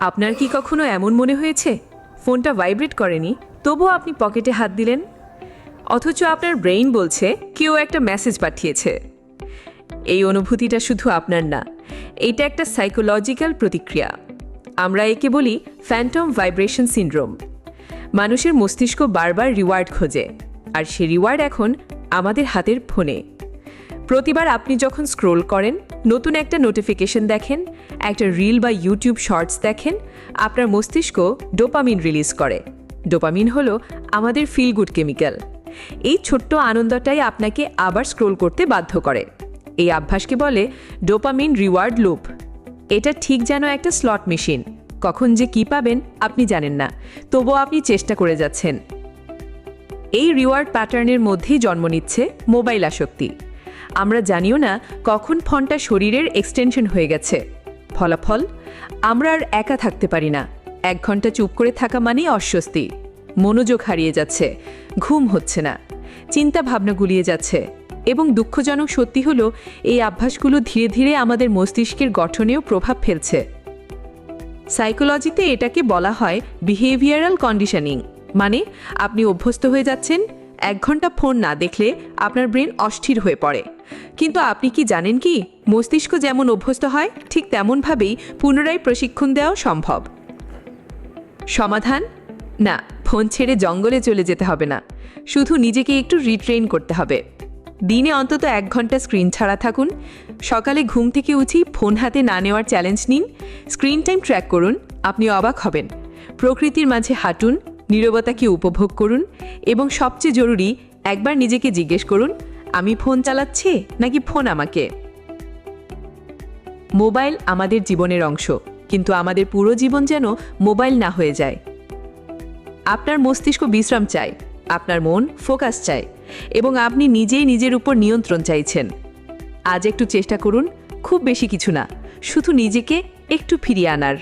আপনার কি কখনো এমন মনে হয়েছে? ফোনটা ভাইব্রেট করেনি, তবুও আপনি পকেটে হাত দিলেন। অথচ আপনার ব্রেইন বলছে, কেউ একটা মেসেজ পাঠিয়েছে। এই অনুভূতিটা শুধু আপনার না, এটা একটা সাইকোলজিক্যাল প্রতিক্রিয়া। আমরা একে বলি ফ্যান্টম ভাইব্রেশন সিনড্রোম মানুষের মস্তিষ্ক বারবার রিওয়ার্ড খোঁজে, আর সে রিওয়ার্ড এখন আমাদের হাতের ফোনে। প্রতিবার আপনি যখন স্ক্রোল করেন নতুন একটা নোটিফিকেশন দেখেন, একটা রিল বা ইউটিউব শর্টস দেখেন, আপনার মস্তিষ্ক ডোপামিন রিলিজ করে। ডোপামিন হলো আমাদের ফিল গুড কেমিক্যাল এই ছোট্ট আনন্দটাই আপনাকে আবার স্ক্রোল করতে বাধ্য করে। এই অভ্যাসকে বলে ডোপামিন রিওয়ার্ড লুপ এটা ঠিক যেন একটা স্লট মেশিন কখন যে কি পাবেন আপনি জানেন না, তবুও আপনি চেষ্টা করে যাচ্ছেন। এই রিওয়ার্ড প্যাটার্নের মধ্যেই জন্ম নিচ্ছে মোবাইল আসক্তি। আমরা জানিও না কখন ফোনটা শরীরের এক্সটেনশন হয়ে গেছে। ফলাফল, আমরা আর একা থাকতে পারি না। এক ঘণ্টা চুপ করে থাকা মানেই অস্বস্তি। মনোযোগ হারিয়ে যাচ্ছে। ঘুম হচ্ছে না। চিন্তা ভাবনা গুলিয়ে যাচ্ছে। এবং দুঃখজনক সত্যি হলো, এই অভ্যাসগুলো ধীরে ধীরে আমাদের মস্তিষ্কের গঠনেও প্রভাব ফেলছে। সাইকোলজিতে এটাকে বলা হয় বিহেভিয়ারাল কন্ডিশনিং মানে আপনি অভ্যস্ত হয়ে যাচ্ছেন এক ঘণ্টা ফোন না দেখলে আপনার ব্রেন অস্থির হয়ে পড়ে। কিন্তু আপনি কি জানেন কি? মস্তিষ্ক যেমন অভ্যস্ত হয়, ঠিক তেমনভাবেই পুনরায় প্রশিক্ষণ দেওয়াও সম্ভব। সমাধান? না, ফোন ছেড়ে জঙ্গলে চলে যেতে হবে না। শুধু নিজেকে একটু রিট্রেন করতে হবে। দিনে অন্তত এক ঘণ্টা স্ক্রিন ছাড়া থাকুন। সকালে ঘুম থেকে উঠি, ফোন হাতে না নেওয়ার চ্যালেঞ্জ নিন। স্ক্রিন টাইম ট্র্যাক করুন, আপনি অবাক হবেন। প্রকৃতির মাঝে হাঁটুন নীরবতাকে উপভোগ করুন? এবং সবচেয়ে জরুরি, একবার নিজেকে জিজ্ঞেস করুন, আমি ফোন চালাচ্ছি নাকি ফোন আমাকে? মোবাইল আমাদের জীবনের অংশ, কিন্তু আমাদের পুরো জীবন যেন মোবাইল না হয়ে যায়। আপনার মস্তিষ্ক বিশ্রাম চায়, আপনার মন ফোকাস চায়, এবং আপনি নিজেই নিজের উপর নিয়ন্ত্রণ চাইছেন। আজ একটু চেষ্টা করুন, খুব বেশি কিছু না, শুধু নিজেকে একটু ফিরিয়ে আনার।